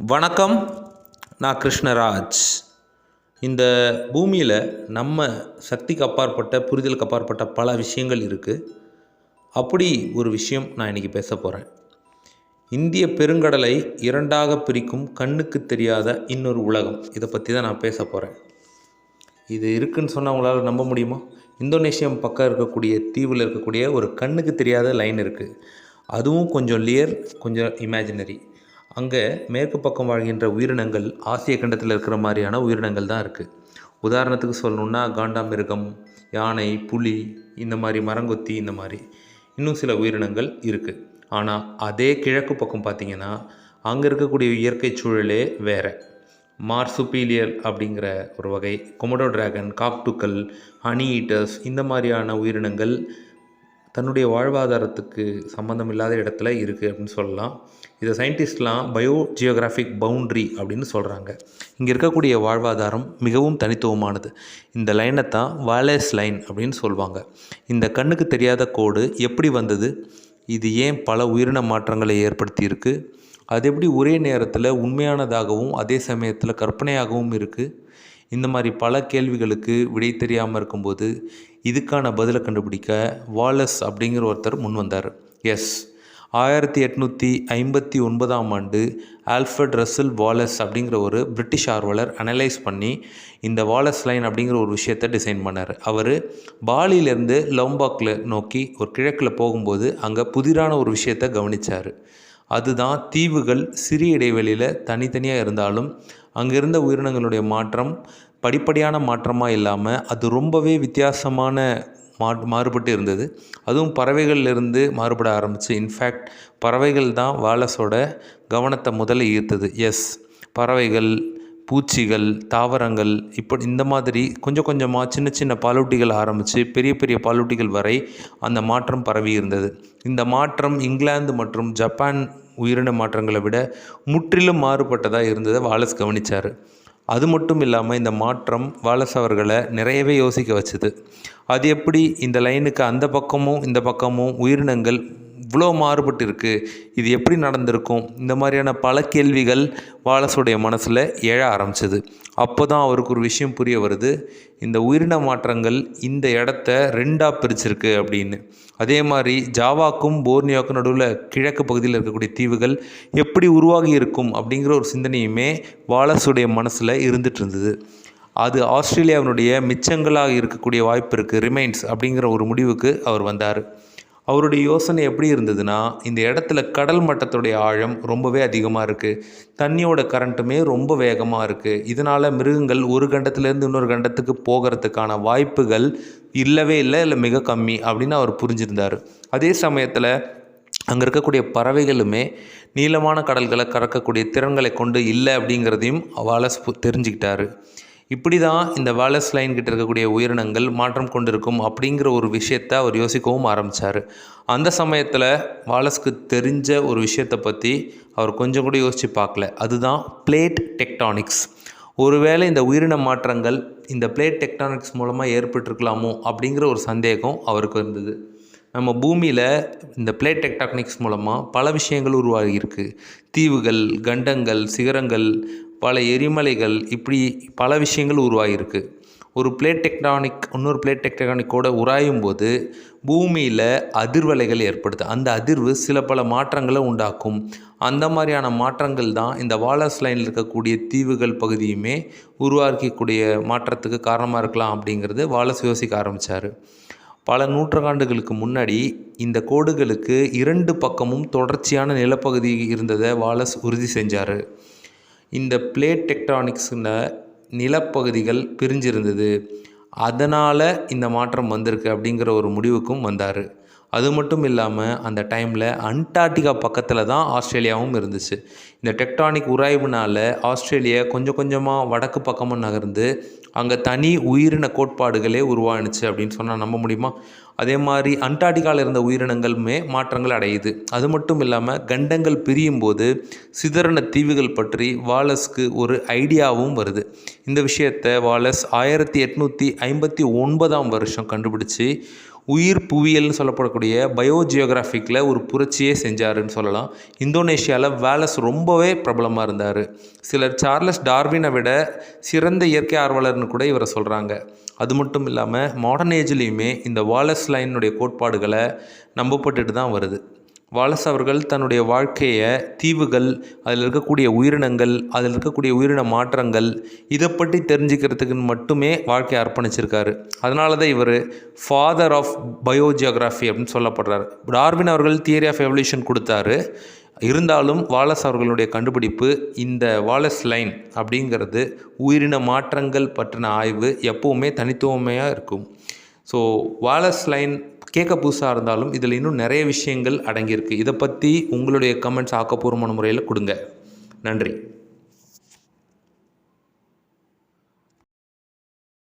வணக்கம் நான் கிருஷ்ணராஜ். இந்த பூமியில் நம்ம சக்திக்கு அப்பாற்பட்ட புரிதலுக்கு அப்பாற்பட்ட பல விஷயங்கள் இருக்குது அப்படி ஒரு விஷயம் நான் இன்றைக்கி பேச போகிறேன் இந்திய பெருங்கடலை இரண்டாக பிரிக்கும் கண்ணுக்கு தெரியாத இன்னொரு உலகம். இதை பற்றி தான் நான் பேச போகிறேன் இது இருக்குன்னு சொன்னால் உங்களால் நம்ப முடியுமா? இந்தோனேஷியம் பக்கம் இருக்கக்கூடிய தீவில் இருக்கக்கூடிய ஒரு கண்ணுக்கு தெரியாத லைன் இருக்குது அதுவும் கொஞ்சம் லியர் கொஞ்சம் இமேஜினரி. அங்கே மேற்கு பக்கம் வாழ்கின்ற உயிரினங்கள் ஆசிய கண்டத்தில் இருக்கிற மாதிரியான உயிரினங்கள் தான் இருக்குது உதாரணத்துக்கு சொல்லணுன்னா காண்டாமிருகம் யானை புலி இந்த மாதிரி மரங்கொத்தி இந்த மாதிரி. இன்னும் சில உயிரினங்கள் இருக்குது ஆனால் அதே கிழக்கு பக்கம் பார்த்திங்கன்னா அங்கே இருக்கக்கூடிய இயற்கை சூழலே வேறு. மார்சுப்பீலியல் அப்படிங்கிற ஒரு வகை கொமடோ டிராகன் காக்டுக்கல் ஹனி ஈட்டர்ஸ் இந்த மாதிரியான உயிரினங்கள் தன்னுடைய வாழ்வாதாரத்துக்கு சம்மந்தம் இல்லாத இடத்துல இருக்குது அப்படின்னு சொல்லலாம். இதை சயின்டிஸ்ட்லாம் பயோ ஜியோகிராஃபிக் பவுண்ட்ரி அப்படின்னு சொல்கிறாங்க இங்கே இருக்கக்கூடிய வாழ்வாதாரம் மிகவும் தனித்துவமானது. இந்த லைனை தான் வாலேஸ் லைன் அப்படின்னு சொல்லுவாங்க இந்த கண்ணுக்கு தெரியாத கோடு எப்படி வந்தது? இது ஏன் பல உயிரின மாற்றங்களை ஏற்படுத்தியிருக்கு? அது எப்படி ஒரே நேரத்தில் உண்மையானதாகவும் அதே சமயத்தில் கற்பனையாகவும் இருக்குது இந்த மாதிரி பல கேள்விகளுக்கு விடை தெரியாமல் இருக்கும்போது இதுக்கான பதிலை கண்டுபிடிக்க வாலஸ் அப்படிங்கிற ஒருத்தர் முன் வந்தார். எஸ். ஆயிரத்தி எட்நூற்றி ஐம்பத்தி ஒன்பதாம் ஆண்டு ஆல்ஃபர்ட் ரசல் வாலஸ் அப்படிங்கிற ஒரு பிரிட்டிஷ் ஆர்வலர் அனலைஸ் பண்ணி இந்த வாலஸ் லைன் அப்படிங்கிற ஒரு விஷயத்தை டிசைன் பண்ணார். அவர் பாலியிலேருந்து லம்பாக்கில் நோக்கி ஒரு கிழக்கில் போகும்போது அங்கே புதிரான ஒரு விஷயத்தை கவனித்தார் அதுதான் தீவுகள் சிறிய இடைவெளியில் தனித்தனியாக இருந்தாலும் அங்கே இருந்த உயிரினங்களுடைய மாற்றம் படிப்படியான மாற்றமாக இல்லாமல் அது ரொம்பவே வித்தியாசமான மா மாறுபட்டு இருந்தது. அதுவும் பறவைகள்லேருந்து மாறுபட ஆரம்பிச்சு இன்ஃபேக்ட் பறவைகள் தான் வாலஸோட கவனத்தை முதல்ல ஈர்த்தது. எஸ் பறவைகள் பூச்சிகள் தாவரங்கள் இப்படி இந்த மாதிரி கொஞ்சம் கொஞ்சமாக சின்ன சின்ன பாலூட்டிகள் ஆரம்பித்து பெரிய பெரிய பாலூட்டிகள் வரை அந்த மாற்றம் பரவி இருந்தது. இந்த மாற்றம் இங்கிலாந்து மற்றும் ஜப்பான் உயிரின மாற்றங்களை விட முற்றிலும் மாறுபட்டதாக இருந்ததை வாலஸ் கவனித்தார் அது மட்டும் இல்லாமல் இந்த மாற்றம் வாலஸ் அவர்களை நிறையவே யோசிக்க வச்சுது. அது எப்படி இந்த லைனுக்கு அந்த பக்கமும் இந்த பக்கமும் உயிரினங்கள் இவ்வளோ மாறுபட்டு இருக்குது இது எப்படி நடந்திருக்கும்? இந்த மாதிரியான பல கேள்விகள் வாலஸுடைய மனசில் எழ ஆரம்பிச்சது. அப்போ தான் அவருக்கு ஒரு விஷயம் புரிய வருது. இந்த உயிரின மாற்றங்கள் இந்த இடத்த ரெண்டாக பிரிச்சிருக்கு அப்படின்னு. அதே மாதிரி ஜாவாக்கும் போர்னியோக்கும் நடுவில் கிழக்கு பகுதியில் இருக்கக்கூடிய தீவுகள் எப்படி உருவாகி இருக்கும் அப்படிங்கிற ஒரு சிந்தனையுமே வாலஸுடைய மனசில் இருந்துட்டு இருந்தது. அது ஆஸ்திரேலியாவினுடைய மிச்சங்களாக இருக்கக்கூடிய வாய்ப்பு இருக்குது ரிமைன்ஸ் அப்படிங்கிற ஒரு முடிவுக்கு அவர் வந்தார். அவருடைய யோசனை எப்படி இருந்ததுன்னா இந்த இடத்துல கடல் மட்டத்துடைய ஆழம் ரொம்பவே அதிகமாக இருக்குது தண்ணியோட கரண்ட்டுமே ரொம்ப வேகமாக இருக்குது இதனால் மிருகங்கள் ஒரு கண்டத்துலேருந்து இன்னொரு கண்டத்துக்கு போகிறதுக்கான வாய்ப்புகள் இல்லவே இல்லை இல்லை மிக கம்மி அப்படின்னு அவர் புரிஞ்சிருந்தார். அதே சமயத்தில் அங்கே இருக்கக்கூடிய பறவைகளுமே நீளமான கடல்களை கறக்கக்கூடிய திறன்களை கொண்டு இல்லை அப்படிங்கிறதையும் வாலஸ் தெரிஞ்சுக்கிட்டாரு. இப்படி தான் இந்த வாலஸ் லைன் கிட்ட இருக்கக்கூடிய உயிரினங்கள் மாற்றம் கொண்டிருக்கும் அப்படிங்கிற ஒரு விஷயத்த அவர் யோசிக்கவும் ஆரம்பித்தார் அந்த சமயத்தில் வாலஸ்க்கு தெரிஞ்ச ஒரு விஷயத்தை பற்றி அவர் கொஞ்சம் கூட யோசித்து பார்க்கல. அதுதான் பிளேட் டெக்டானிக்ஸ் ஒருவேளை இந்த உயிரின மாற்றங்கள் இந்த பிளேட் டெக்டானிக்ஸ் மூலமாக ஏற்பட்டிருக்கலாமோ அப்படிங்கிற ஒரு சந்தேகம் அவருக்கு இருந்தது நம்ம பூமியில் இந்த பிளேட் டெக்டானிக்ஸ் மூலமாக பல விஷயங்கள் உருவாகியிருக்கு. தீவுகள் கண்டங்கள் சிகரங்கள் பல எரிமலைகள் இப்படி பல விஷயங்கள் உருவாகியிருக்கு. ஒரு பிளேட் டெக்டானிக் இன்னொரு பிளேட் டெக்டானிக்கோட உராயும் போது பூமியில் அதிர்வலைகள் ஏற்படுது. அந்த அதிர்வு சில பல மாற்றங்களை உண்டாக்கும். அந்த மாதிரியான மாற்றங்கள் தான் இந்த வாலஸ் லைனில் இருக்கக்கூடிய தீவுகள் பகுதியுமே உருவாக்கக்கூடிய மாற்றத்துக்கு காரணமாக இருக்கலாம் அப்படிங்கிறது வாலஸ் யோசிக்க ஆரம்பித்தார் பல நூற்றாண்டுகளுக்கு முன்னாடி இந்த கோடுகளுக்கு இரண்டு பக்கமும் தொடர்ச்சியான நிலப்பகுதி இருந்ததை வாலஸ் உறுதி செஞ்சார். இந்த பிளேட் டெக்டானிக்ஸில் நிலப்பகுதிகள் பிரிஞ்சிருந்தது. அதனால் இந்த மாற்றம் வந்திருக்கு அப்படிங்கிற ஒரு முடிவுக்கும் வந்தார். அது மட்டும் இல்லாமல் அந்த டைமில் அண்டார்டிகா பக்கத்தில் தான் ஆஸ்திரேலியாவும் இருந்துச்சு. இந்த டெக்டானிக் உராய்வுனால் ஆஸ்திரேலியா கொஞ்சம் கொஞ்சமாக வடக்கு பக்கமாக நகர்ந்து அங்கே தனி உயிரின கோட்பாடுகளே உருவானுச்சு அப்படின்னு சொன்னால் நம்ப முடியுமா? அதே மாதிரி அண்டார்டிகாவில் இருந்த உயிரினங்களுமே மாற்றங்கள் அடையுது. அது மட்டும் இல்லாமல் கண்டங்கள் பிரியும் போது சிதறன தீவுகள் பற்றி வாலஸ்க்கு ஒரு ஐடியாவும் வருது. இந்த விஷயத்தை வாலஸ் ஆயிரத்தி எட்நூற்றி ஐம்பத்தி ஒன்பதாம் வருஷம் கண்டுபிடிச்சி உயிர் புவியியல்னு சொல்லப்படக்கூடிய பயோஜியோகிராஃபிக்கில் ஒரு புரட்சியே செஞ்சாருன்னு சொல்லலாம். இந்தோனேஷியாவில் வேலஸ் ரொம்பவே பிரபலமாக இருந்தார். சிலர் சார்லஸ் டார்வினை விட சிறந்த இயற்கை ஆர்வலர்னு கூட இவரை சொல்கிறாங்க அது மட்டும் இல்லாமல் மாடர்ன் ஏஜ்லேயுமே இந்த வாலஸ் லைனுடைய கோட்பாடுகளை நம்பப்பட்டுட்டு தான் வருது. வாலஸ் அவர்கள் தன்னுடைய வாழ்க்கையை தீவுகள் அதில் இருக்கக்கூடிய உயிரினங்கள் அதில் இருக்கக்கூடிய உயிரின மாற்றங்கள் இதை பற்றி தெரிஞ்சுக்கிறதுக்குன்னு மட்டுமே வாழ்க்கையை அர்ப்பணிச்சிருக்காரு. அதனால தான் இவர் ஃபாதர் ஆஃப் பயோஜியோகிராஃபி அப்படின்னு சொல்லப்படுறார். டார்வின் அவர்கள் தியரி ஆஃப் எவல்யூஷன் கொடுத்தாரு. இருந்தாலும் வாலஸ் அவர்களுடைய கண்டுபிடிப்பு இந்த வாலஸ் லைன் அப்படிங்கிறது உயிரின மாற்றங்கள் பற்றின ஆய்வு எப்போவுமே தனித்துவமையாக இருக்கும். ஸோ வாலஸ் லைன் கேட்க புதுசாக இருந்தாலும் இதில் இன்னும் நிறைய விஷயங்கள் அடங்கியிருக்கு. இதை பற்றி உங்களுடைய கமெண்ட்ஸ் ஆக்கப்பூர்வமான முறையில் கொடுங்க. நன்றி.